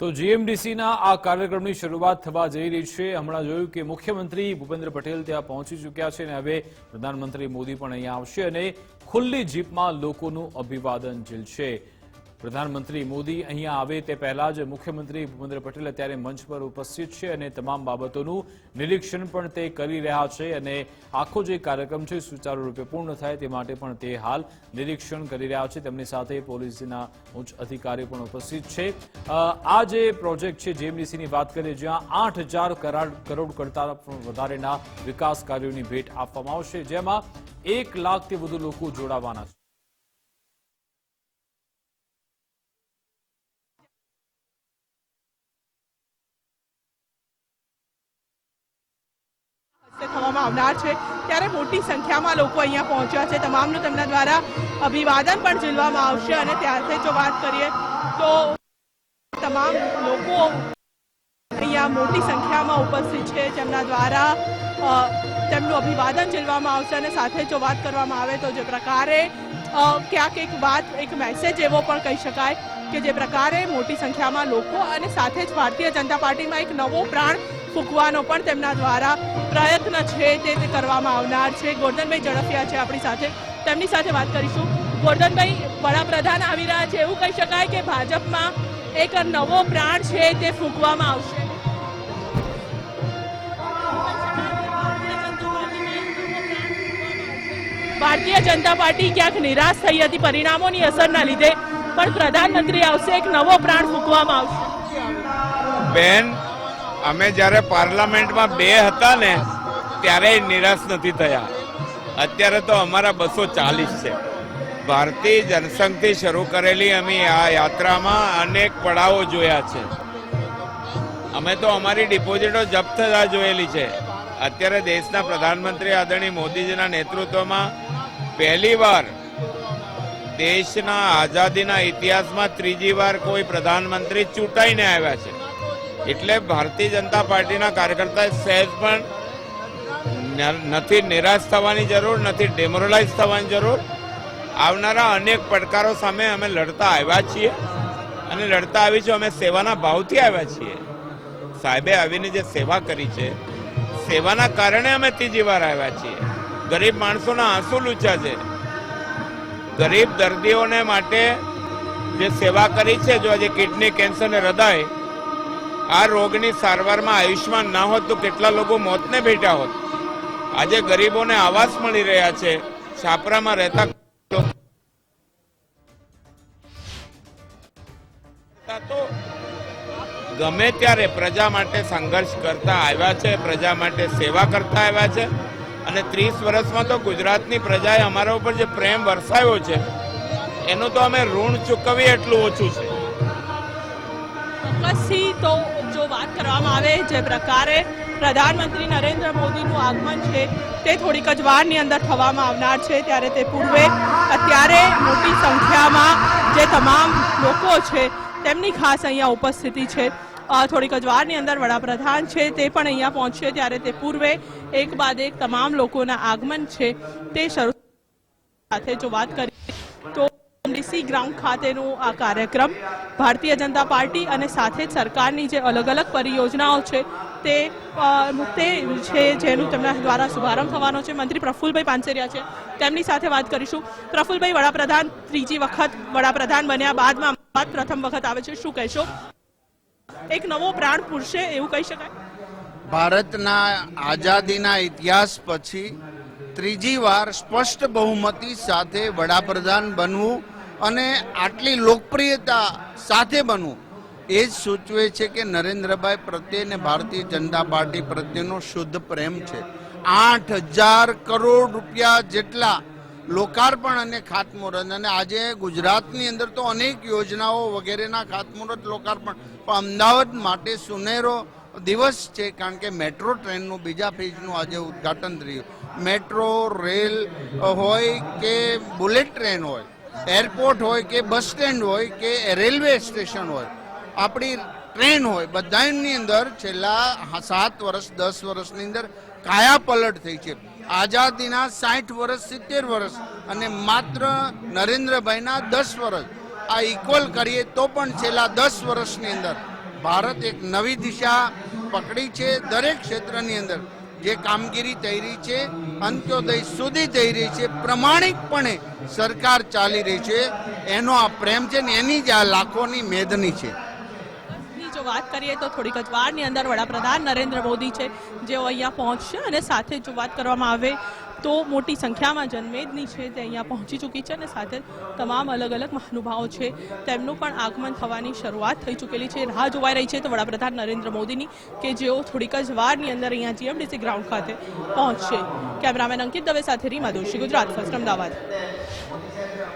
તો જીએમડીસીના આ કાર્યક્રમની શરૂઆત થવા જઈ રહી છે. હમણાં જોયું કે મુખ્યમંત્રી ભૂપેન્દ્ર પટેલ ત્યાં પહોંચી ચૂક્યા છે અને હવે પ્રધાનમંત્રી મોદી પણ અહીંયા આવશે અને ખુલ્લી જીપમાં લોકોનું અભિવાદન ઝીલશે. પ્રધાનમંત્રી મોદી અહીંયા આવે તે પહેલા જ મુખ્યમંત્રી ભૂપેન્દ્ર પટેલ અત્યારે મંચ પર ઉપસ્થિત છે અને તમામ બાબતોનું નિરીક્ષણ પણ તે કરી રહ્યા છે અને આખો જે કાર્યક્રમ છે સુચારુ રૂપે પૂર્ણ થાય તે માટે પણ તે હાલ નિરીક્ષણ કરી રહ્યા છે. તેમની સાથે પોલીસના ઉચ્ચ અધિકારીઓ પણ ઉપસ્થિત છે. આ જે પ્રોજેક્ટ છે જેએમડીસીની વાત કરીએ, જ્યાં આઠ હજાર કરોડ કરતા પણ વધારેના વિકાસ કાર્યોની ભેટ આપવામાં આવશે, જેમાં એક લાખથી વધુ લોકો જોડાવાના છે. થવામાં આવનાર છે. ત્યારે મોટી સંખ્યામાં લોકો અહીંયા પહોંચ્યા છે. તમામનું તેમના દ્વારા અભિવાદન પણ ઝીલવામાં આવશે અને ત્યારથી જો વાત કરીએ તો તમામ લોકો અહીંયા મોટી સંખ્યામાં ઉપસ્થિત છે, જેમના દ્વારા તેમનું અભિવાદન ઝીલવામાં આવશે અને સાથે જો વાત કરવામાં આવે તો જે પ્રકારે ક્યાંક એક વાત, એક મેસેજ એવો પણ કહી શકાય કે જે પ્રકારે મોટી સંખ્યામાં લોકો અને સાથે જ ભારતીય જનતા પાર્ટીમાં એક નવો પ્રાણ ફૂંકવાનો પણ તેમના દ્વારા પ્રયત્ન છે તે કરવામાં આવનાર છે. ગોરધનભાઈ ઝડફિયા છે આપણી સાથે. તેમની સાથે વાત કરીશું. ગોરધનભાઈ, વડાપ્રધાન આવી રહ્યા છે. એવું કહી શકાય કે ભાજપમાં એક નવો પ્રાણ છે તે ફૂંકવામાં આવશે. ભારતીય જનતા પાર્ટી ક્યાંક નિરાશ થઈ હતી. પરિણામોની અસરના લીધે પણ પ્રધાનમંત્રી આવશે. એક નવો પ્રાણ ફૂંકવામાં આવશે. બેન અમે જ્યારે પાર્લામેન્ટમાં બે હતા ને ત્યારે નિરાશ નથી થયા. અત્યારે તો અમારા બસો ચાલીસ છે. ભારતીય જનસંઘથી શરૂ કરેલી અમે આ યાત્રામાં અનેક પડાવો જોયા છે. અમે તો અમારી ડિપોઝિટો જપ્ત થતા જોયેલી છે. અત્યારે દેશના પ્રધાનમંત્રી આદરણીય મોદીજીના નેતૃત્વમાં પહેલીવાર દેશના આઝાદીના ઇતિહાસમાં ત્રીજી વાર કોઈ પ્રધાનમંત્રી ચૂંટાઈને આવ્યા છે. એટલે ભારતીય જનતા પાર્ટીના કાર્યકર્તા સહેજ પણ નથી નિરાશ થવાની જરૂર, નથી ડેમોરલાઇઝ થવાની જરૂર. આવનારા અનેક પડકારો સામે અમે લડતા આવ્યા છીએ અને લડતા આવી છું. અમે સેવાના ભાવથી આવ્યા છીએ. સાહેબે આવીને જે સેવા કરી છે, સેવાના કારણે અમે ત્રીજી વાર આવ્યા છીએ. ગરીબ માણસોના આંસુ લૂચા છે. ગરીબ દર્દીઓને માટે જે સેવા કરી છે, જો આજે કિડની કેન્સર ને હૃદય આ રોગની સારવારમાં આયુષ્યમાન ના હોત તો કેટલા લોકો મોતને ભેટ્યા હોત? આજે ગરીબોને આવાસ મળી રહ્યા છે. છાપરામાં રહેતા તો ગમે ત્યારે પ્રજા માટે સંઘર્ષ કરતા આવ્યા છે, પ્રજા માટે સેવા કરતા આવ્યા છે. અને ત્રીસ વર્ષમાં તો ગુજરાતની પ્રજાએ અમારા ઉપર જે પ્રેમ વરસાવ્યો છે, એનું તો અમે ઋણ ચૂકવીએ એટલું ઓછું છે. તો વાત કરવામાં આવે જે પ્રકારે પ્રધાનમંત્રી નરેન્દ્ર મોદીનું આગમન છે, તે થોડીક જ વારની અંદર થવામાં આવનાર છે. ત્યારે તે પૂર્વે અત્યારે મોટી સંખ્યામાં જે તમામ લોકો છે, તેમની ખાસ અહીંયા ઉપસ્થિતિ છે. થોડીક જ વારની અંદર વડાપ્રધાન છે, તે પણ અહીંયા પહોંચશે. ત્યારે તે પૂર્વે એક બાદ એક તમામ લોકોના આગમન છે, તે શરૂ સાથે જો વાત કરીએ તો ડીસી ગ્રાઉન્ડ ખાતેનો આ કાર્યક્રમ ભારતીય જનતા પાર્ટી અને સાથે જ સરકારની જે અલગ અલગ પરિયોજનાઓ છે તે તે છે જેનું તેમના દ્વારા શુભારંભ થવાનો છે. મંત્રી પ્રફુલભાઈ પાનસેરિયા છે. તેમની સાથે વાત કરીશું. પ્રફુલભાઈ, વડાપ્રધાન ત્રીજી વખત વડાપ્રધાન બન્યા બાદમાં અમદાવાદ પ્રથમ વખત આવે છે. શું કહેશો? એક નવો પ્રાણ પૂરશે એવું કહી શકાય? ભારતના આઝાદીના ઇતિહાસ પછી ત્રીજી વાર સ્પષ્ટ બહુમતી સાથે વડાપ્રધાન બનવું અને આટલી લોકપ્રિયતા સાથે બનવું, એ જ સૂચવે છે કે નરેન્દ્રભાઈ પ્રત્યે ને ભારતીય જનતા પાર્ટી પ્રત્યેનો શુદ્ધ પ્રેમ છે. આઠ હજાર કરોડ રૂપિયા જેટલા લોકાર્પણ અને ખાતમુહૂર્ત, અને આજે ગુજરાતની અંદર તો અનેક યોજનાઓ વગેરેના ખાતમુહૂર્ત, લોકાર્પણ. પણ અમદાવાદ માટે સુનેરો દિવસ છે, કારણ કે મેટ્રો ટ્રેનનું બીજા ફેઝનું આજે ઉદ્ઘાટન થયું. મેટ્રો, રેલ હોય કે બુલેટ ટ્રેન હોય એરપોર્ટ હોય કે બસ સ્ટેન્ડ હોય કે રેલવે સ્ટેશન હોય, આપણી ટ્રેન હોય બધાની અંદર છેલ્લા સાત વર્ષ, દસ વર્ષની અંદર કાયા પલટ થઈ છે. આઝાદીના સાઠ વર્ષ, સિત્તેર વર્ષ અને માત્ર નરેન્દ્રભાઈના દસ વર્ષ. આ ઇક્વલ કરીએ તો પણ છેલ્લા દસ વર્ષની અંદર ભારત એક નવી દિશા પકડી છે દરેક ક્ષેત્રની અંદર. જે કામગીરી થઈ રહી છે, અંત્યોદય સુધી થઈ રહી છે, પ્રમાણિકપણે સરકાર ચાલી રહી છે, એનો આ પ્રેમ છે ને એની જ આ લાખોની મેદની છે. જો વાત કરીએ તો થોડીક જ વારની અંદર વડાપ્રધાન નરેન્દ્ર મોદી છે, જેઓ અહીંયા પહોંચશે અને સાથે જો વાત કરવામાં આવે. તો મોટી સંખ્યામાં જનમેદની છે તે અહીંયા પહોંચી ચૂકી છે અને સાથે તમામ અલગ અલગ મહાનુભાવો છે. તેમનું પણ આગમન થવાની શરૂઆત થઈ ચૂકેલી છે. રાહ જોવાઈ રહી છે તો વડાપ્રધાન નરેન્દ્ર મોદીની કે જેઓ થોડીક જ વારની અંદર અહીંયા જીએમડીસી ગ્રાઉન્ડ ખાતે પહોંચશે. કેમેરામેન અંકિત દવે સાથે રીમા દોશી ગુજરાત ફર્સ્ટ, અમદાવાદ.